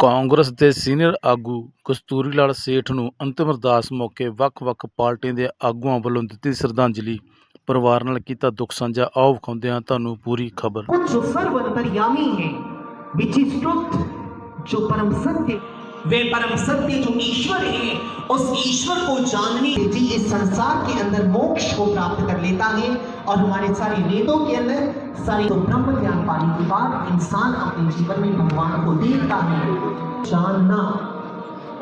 ਕਾਂਗਰਸ ਦੇ ਸੀਨੀਅਰ ਆਗੂ ਕਸਤੂਰੀ ਲਾਲ ਸੇਠ ਨੂੰ ਅੰਤਿਮ ਅਰਦਾਸ ਮੌਕੇ ਵੱਖ-ਵੱਖ ਪਾਰਟੀਆਂ ਦੇ ਆਗੂਆਂ ਵੱਲੋਂ ਦਿੱਤੀ ਸ਼ਰਧਾਂਜਲੀ ਪਰਿਵਾਰ ਨਾਲ ਕੀਤਾ ਦੁੱਖ ਸਾਂਝਾ ਆਓ ਵਿਖਾਉਂਦੇ ਹਾਂ ਤੁਹਾਨੂੰ ਪੂਰੀ ਖਬਰ वो जो सर्व अंतर्यामी है विच इज ट्रुथ जो परम सत्य वे परम सत्य जो ईश्वर है उस ईश्वर को जानने जी इस संसार के अंदर मोक्ष को प्राप्त कर लेता है और हमारे सारे वेदों के अंदर सारे तो ब्रह्म ज्ञान पाने के बाद इंसान अपने जीवन में भगवान को देखता है। जानना,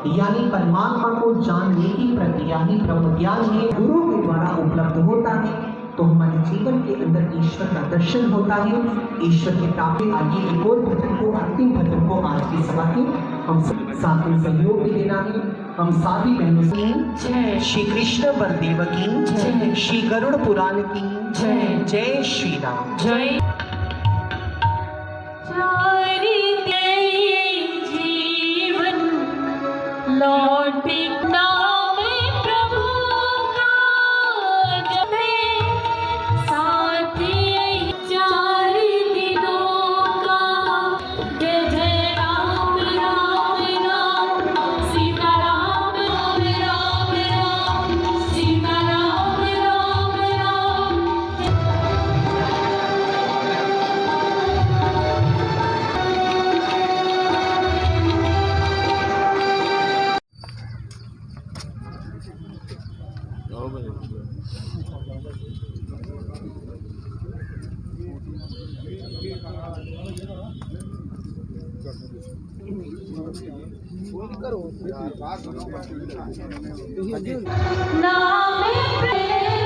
यानी परमात्मा को जानने की प्रक्रिया ही ब्रह्म ज्ञान है। गुरु के द्वारा उपलब्ध होता है तो हमारे जीवन के अंदर ईश्वर का दर्शन होता है। ईश्वर के प्राप्ति आगे एक और भजन को अंतिम भजन को आज की सभा के हम सब साथ में सहयोग भी देना है हम साथी बहनों की जय श्री कृष्ण बलदेव की जय श्री गरुड़ पुराण की जय जय श्री राम जय ਨਾਮੇ ਪ੍ਰੇਮ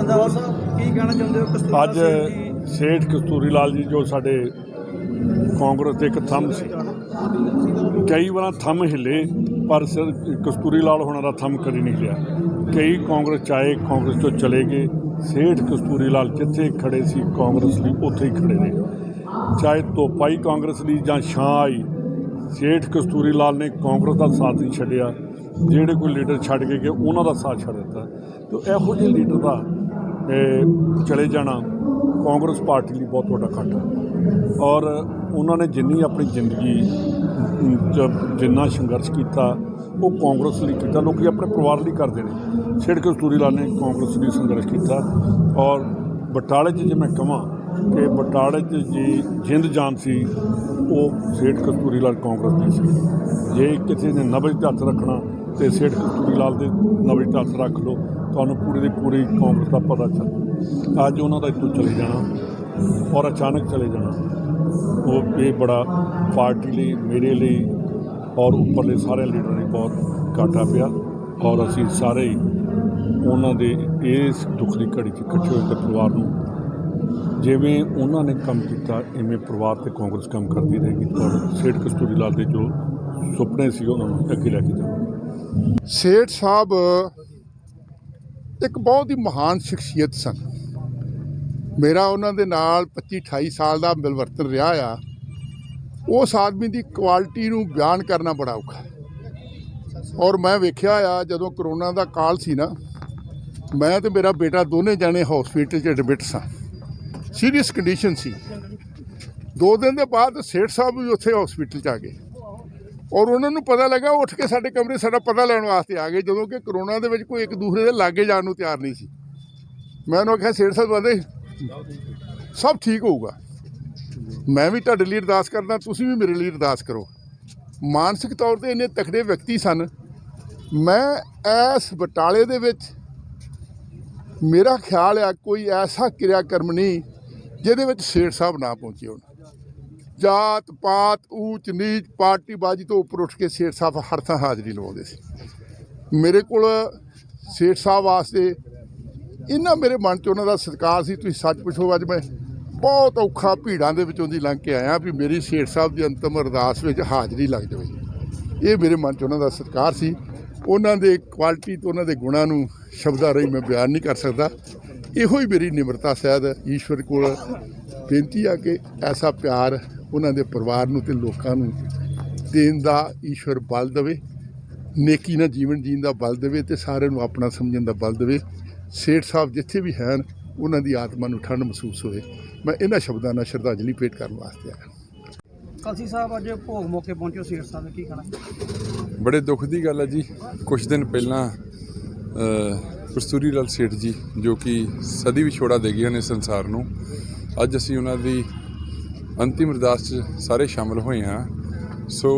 ਅੰਦਾਜ਼ ਸਾਹਿਬ ਕੀ ਕਹਿਣਾ ਚਾਹੁੰਦੇ ਹੋ ਅੱਜ ਸੇਠ ਕਸਤੂਰੀ ਲਾਲ ਜੀ ਜੋ ਸਾਡੇ ਕਾਂਗਰਸ ਦੇ ਇੱਕ ਥੰਮ ਸੀ। ਕਈ ਵਾਰ ਥੰਮ ਹਿੱਲੇ ਪਰ ਸਿਰ ਕਸਤੂਰੀ ਲਾਲ ਹੋਣਾ ਦਾ ਥੰਮ ਕਦੀ ਨਹੀਂ ਹਿੱਲਿਆ। ਕਈ ਕਾਂਗਰਸ ਚਾਹੇ ਕਾਂਗਰਸ ਤੋਂ ਚਲੇ ਗਏ। ਸੇਠ ਕਸਤੂਰੀ ਲਾਲ ਜਿੱਥੇ ਖੜੇ ਸੀ ਕਾਂਗਰਸ ਲਈ ਉੱਥੇ ਹੀ ਖੜੇ ਨੇ। ਚਾਹੇ ਧੋਪਾਈ ਕਾਂਗਰਸ ਲਈ ਜਾਂ ਛਾਂ ਆਈ ਸੇਠ ਕਸਤੂਰੀ ਲਾਲ ਨੇ ਕਾਂਗਰਸ ਦਾ ਸਾਥ ਨਹੀਂ ਛੱਡਿਆ, ਜਿਹੜੇ ਕੋਈ ਲੀਡਰ ਛੱਡ ਕੇ ਗਏ, ਉਹਨਾਂ ਦਾ ਸਾਥ ਛੱਡ ਦਿੱਤਾ। ਤੇ ਇਹੋ ਜਿਹੇ ਲੀਡਰ ਦਾ ਚਲੇ ਜਾਣਾ ਕਾਂਗਰਸ ਪਾਰਟੀ ਲਈ ਬਹੁਤ ਵੱਡਾ ਘਾਟਾ ਔਰ ਉਹਨਾਂ ਨੇ ਜਿੰਨੀ ਆਪਣੀ ਜ਼ਿੰਦਗੀ ਜਿੰਨਾ ਸੰਘਰਸ਼ ਕੀਤਾ, ਉਹ ਕਾਂਗਰਸ ਲਈ ਕੀਤਾ, ਲੋਕੀ ਆਪਣੇ ਪਰਿਵਾਰ ਲਈ ਕਰਦੇ ਨੇ। ਸੇਠ ਕਸਤੂਰੀ ਲਾਲ ਨੇ ਕਾਂਗਰਸ ਲਈ ਸੰਘਰਸ਼ ਕੀਤਾ। ਔਰ ਬਟਾਲੇ 'ਚ ਜੇ ਮੈਂ ਕਹਾਂ ਕਿ ਬਟਾਲੇ 'ਚ ਜੀ ਜਿੰਦ ਜਾਨ ਸੀ, ਉਹ ਸੇਠ ਕਸਤੂਰੀ ਲਾਲ ਕਾਂਗਰਸ ਦੀ ਸੀ। ਜੇ ਕਿਸੇ ਨੇ ਨਬਜ ਤੇ ਹੱਥ ਰੱਖਣਾ ਤੇ ਸੇਠ ਕਸਤੂਰੀ ਲਾਲ ਦੇ ਨਬਜ ਤੇ ਹੱਥ ਰੱਖ ਲਓ, ਤੁਹਾਨੂੰ ਪੂਰੇ ਦੀ ਪੂਰੀ ਕਾਂਗਰਸ ਦਾ ਪਤਾ ਚੱਲ ਅੱਜ ਉਹਨਾਂ ਦਾ ਇੱਥੋਂ ਚਲੇ ਜਾਣਾ ਔਰ ਅਚਾਨਕ ਚਲੇ ਜਾਣਾ। ਉਹ ਇਹ ਬੜਾ ਪਾਰਟੀ ਲਈ, ਮੇਰੇ ਲਈ ਔਰ ਉੱਪਰਲੇ ਸਾਰੇ ਲੀਡਰਾਂ ਲਈ ਬਹੁਤ ਘਾਟਾ ਪਿਆ ਔਰ ਅਸੀਂ ਸਾਰੇ ਹੀ ਉਹਨਾਂ ਦੇ ਇਸ ਦੁੱਖ ਦੀ ਘੜੀ 'ਚ ਇਕੱਠੇ ਹੋਏ ਤੇ ਪਰਿਵਾਰ ਨੂੰ ਜਿਵੇਂ ਉਹਨਾਂ ਨੇ ਕੰਮ ਕੀਤਾ, ਇਵੇਂ ਪਰਿਵਾਰ ਤੇ ਕਾਂਗਰਸ ਕੰਮ ਕਰਦੀ ਰਹੇਗੀ। ਔਰ ਸੇਠ ਕਸਤੂਰੀ ਲਾਲ ਦੇ ਜੋ ਸੁਪਨੇ ਸੀ, ਉਹਨਾਂ ਨੂੰ ਅੱਗੇ ਲੈ ਕੇ ਜਾਵਾਂਗੇ ਸੇਠ ਸਾਹਿਬ, ਇੱਕ ਬਹੁਤ ਹੀ ਮਹਾਨ ਸ਼ਖਸੀਅਤ ਸਨ। ਮੇਰਾ ਉਹਨਾਂ ਦੇ ਨਾਲ 25 28 ਸਾਲ ਦਾ ਮਿਲਵਰਤਨ ਰਿਹਾ ਆ। ਉਸ ਆਦਮੀ ਦੀ ਕੁਆਲਿਟੀ ਨੂੰ ਬਿਆਨ ਕਰਨਾ ਬੜਾ ਔਖਾ ਔਰ ਮੈਂ ਵੇਖਿਆ ਆ, ਜਦੋਂ ਕਰੋਨਾ ਦਾ ਕਾਲ ਸੀ ਨਾ, ਮੈਂ ਤੇ ਮੇਰਾ ਬੇਟਾ ਦੋਨੇ ਜਾਣੇ ਹਸਪੀਟਲ 'ਚ ਐਡਮਿਟ ਸਾਂ। ਸੀਰੀਅਸ ਕੰਡੀਸ਼ਨ ਸੀ। ਦੋ ਦਿਨ ਦੇ ਬਾਅਦ ਸੇਠ ਸਾਹਿਬ ਵੀ ਉੱਥੇ ਹਸਪੀਟਲ 'ਚ ਆ ਗਏ। ਔਰ ਉਹਨਾਂ ਨੂੰ ਪਤਾ ਲੱਗਾ, ਉੱਠ ਕੇ ਸਾਡੇ ਕਮਰੇ ਸਾਡਾ ਪਤਾ ਲੈਣ ਵਾਸਤੇ ਆ ਗਏ, ਜਦੋਂ ਕਿ ਕਰੋਨਾ ਦੇ ਵਿੱਚ ਕੋਈ ਇੱਕ ਦੂਸਰੇ ਦੇ ਲਾਗੇ ਜਾਣ ਨੂੰ ਤਿਆਰ ਨਹੀਂ ਸੀ। ਮੈਂ ਉਹਨੂੰ ਆਖਿਆ, ਸੇਠ ਸਾਹਿਬ ਬੰਦੇ ਸਭ ਠੀਕ ਹੋਊਗਾ। ਮੈਂ ਵੀ ਤੁਹਾਡੇ ਲਈ ਅਰਦਾਸ ਕਰਦਾ, ਤੁਸੀਂ ਵੀ ਮੇਰੇ ਲਈ ਅਰਦਾਸ ਕਰੋ। ਮਾਨਸਿਕ ਤੌਰ ਤੇ ਇੰਨੇ ਤਕੜੇ ਵਿਅਕਤੀ ਸਨ। ਮੈਂ ਇਸ ਬਟਾਲੇ ਦੇ ਵਿੱਚ, ਮੇਰਾ ਖਿਆਲ ਆ, ਕੋਈ ਐਸਾ ਕਿਰਿਆ ਕਰਮ ਨਹੀਂ ਜਿਹਦੇ ਵਿੱਚ ਸੇਠ ਸਾਹਿਬ ਨਾ ਪਹੁੰਚੇ ਹੋਣ। ਜਾਤ, ਪਾਤ, ਊਚ, ਨੀਚ ਪਾਰਟੀ ਬਾਜੀ ਤੋਂ ਉੱਪਰ ਉੱਠ ਕੇ ਸੇਠ ਸਾਹਿਬ ਹਰ ਥਾਂ ਹਾਜ਼ਰੀ ਲਵਾਉਂਦੇ ਸੀ। ਮੇਰੇ ਕੋਲ ਸੇਠ ਸਾਹਿਬ ਵਾਸਤੇ ਇਹਨਾਂ ਮੇਰੇ ਮਨ 'ਚ ਉਹਨਾਂ ਦਾ ਸਤਿਕਾਰ ਸੀ, ਤੁਸੀਂ ਸੱਚ ਪੁੱਛੋ ਅੱਜ ਮੈਂ ਬਹੁਤ ਔਖਾ ਭੀੜਾਂ ਦੇ ਵਿੱਚੋਂ ਦੀ ਲੰਘ ਕੇ ਆਇਆ ਵੀ ਮੇਰੀ ਸੇਠ ਸਾਹਿਬ ਦੀ ਅੰਤਮ ਅਰਦਾਸ ਵਿੱਚ ਹਾਜ਼ਰੀ ਲੱਗ ਜਾਵੇ। ਇਹ ਮੇਰੇ ਮਨ 'ਚ ਉਹਨਾਂ ਦਾ ਸਤਿਕਾਰ ਸੀ। ਉਹਨਾਂ ਦੇ ਕੁਆਲਿਟੀ ਤੇ ਉਹਨਾਂ ਦੇ ਗੁਣਾਂ ਨੂੰ ਸ਼ਬਦਾਂ ਰਾਹੀਂ ਮੈਂ ਬਿਆਨ ਨਹੀਂ ਕਰ ਸਕਦਾ। ਇਹੋ ਹੀ ਮੇਰੀ ਨਿਮਰਤਾ ਸਹਿਤ ਈਸ਼ਵਰ ਕੋਲ ਬੇਨਤੀ ਆ ਕਿ ਐਸਾ ਪਿਆਰ ਉਹਨਾਂ ਦੇ ਪਰਿਵਾਰ ਨੂੰ ਤੇ ਲੋਕਾਂ ਨੂੰ ਦੇਣ ਦਾ ਈਸ਼ਵਰ ਬਲ ਦੇਵੇ ਨੇਕੀ ਨਾਲ ਜੀਵਨ ਜੀਣ ਦਾ ਬਲ ਦੇਵੇ ਤੇ ਸਾਰਿਆਂ ਨੂੰ ਆਪਣਾ ਸਮਝਣ ਦਾ ਬਲ ਦੇਵੇ। ਸੇਠ ਸਾਹਿਬ ਜਿੱਥੇ ਵੀ ਹਨ ਉਹਨਾਂ ਦੀ ਆਤਮਾ ਨੂੰ ਠੰਡ ਮਹਿਸੂਸ ਹੋਵੇ। ਮੈਂ ਇਹਨਾਂ ਸ਼ਬਦਾਂ ਨਾਲ ਸ਼ਰਧਾਂਜਲੀ ਭੇਟ ਕਰਨ ਵਾਸਤੇ ਆਇਆ। ਕਲਸੀ ਸਾਹਿਬ ਅੱਜ ਭੋਗ ਮੌਕੇ ਪਹੁੰਚੇ ਹੋ ਸੇਠ ਸਾਹਿਬ ਕੀ ਕਹਿਣਾ? ਬੜੇ ਦੁੱਖ ਦੀ ਗੱਲ ਹੈ ਜੀ। ਕੁਝ ਦਿਨ ਪਹਿਲਾਂ ਅ, ਕਸਤੂਰੀ ਲਾਲ ਸੇਠ ਜੀ, ਜੋ ਕਿ ਸਦੀ ਵਿਛੋੜਾ ਦੇ ਗਏ ਨੇ ਸੰਸਾਰ ਨੂੰ। ਅੱਜ ਅਸੀਂ ਉਹਨਾਂ ਦੀ ਅੰਤਿਮ ਅਰਦਾਸ 'ਚ ਸਾਰੇ ਸ਼ਾਮਲ ਹੋਏ ਹਾਂ। ਸੋ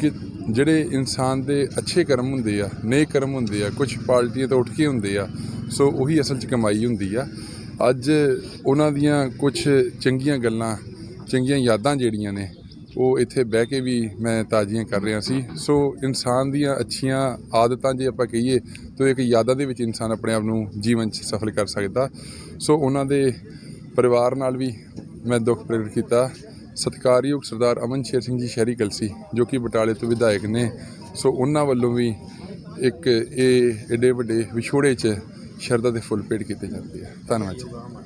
ਕਿ ਜਿਹੜੇ ਇਨਸਾਨ ਦੇ ਅੱਛੇ ਕਰਮ ਹੁੰਦੇ ਆ, ਨੇਕ ਕਰਮ ਹੁੰਦੇ ਆ ਕੁਝ ਪਾਰਟੀਆਂ ਤੋਂ ਉੱਠ ਕੇ ਹੁੰਦੇ ਆ, ਸੋ ਉਹੀ ਅਸਲ 'ਚ ਕਮਾਈ ਹੁੰਦੀ ਆ। ਅੱਜ ਉਹਨਾਂ ਦੀਆਂ ਕੁਝ ਚੰਗੀਆਂ ਗੱਲਾਂ, ਚੰਗੀਆਂ ਯਾਦਾਂ ਜਿਹੜੀਆਂ ਨੇ ਉਹ ਇੱਥੇ ਬਹਿ ਕੇ ਵੀ ਮੈਂ ਤਾਜ਼ੀਆਂ ਕਰ ਰਿਹਾ ਸੀ। ਸੋ ਇਨਸਾਨ ਦੀਆਂ ਅੱਛੀਆਂ ਆਦਤਾਂ ਜੇ ਆਪਾਂ ਕਹੀਏ, ਤਾਂ ਇੱਕ ਯਾਦਾਂ ਦੇ ਵਿੱਚ ਇਨਸਾਨ ਆਪਣੇ ਆਪ ਨੂੰ ਜੀਵਨ 'ਚ ਸਫਲ ਕਰ ਸਕਦਾ। ਸੋ ਉਹਨਾਂ ਦੇ ਪਰਿਵਾਰ ਨਾਲ ਵੀ ਮੈਂ ਦੁੱਖ ਪ੍ਰਗਟ ਕੀਤਾ। ਸਤਿਕਾਰਯੋਗ ਸਰਦਾਰ ਅਮਨ ਸ਼ੇਰ ਸਿੰਘ ਜੀ ਸ਼ਹਿਰੀ ਕਲਸੀ, ਜੋ ਕਿ ਬਟਾਲੇ ਤੋਂ ਵਿਧਾਇਕ ਨੇ। ਸੋ ਉਹਨਾਂ ਵੱਲੋਂ ਵੀ ਇੱਕ ਇਹ ਏਡੇ ਵੱਡੇ ਵਿਛੋੜੇ 'ਚ ਸ਼ਰਧਾ ਦੇ ਫੁੱਲ ਭੇਟ ਕੀਤੇ ਜਾਂਦੇ ਆ। ਧੰਨਵਾਦ ਜੀ।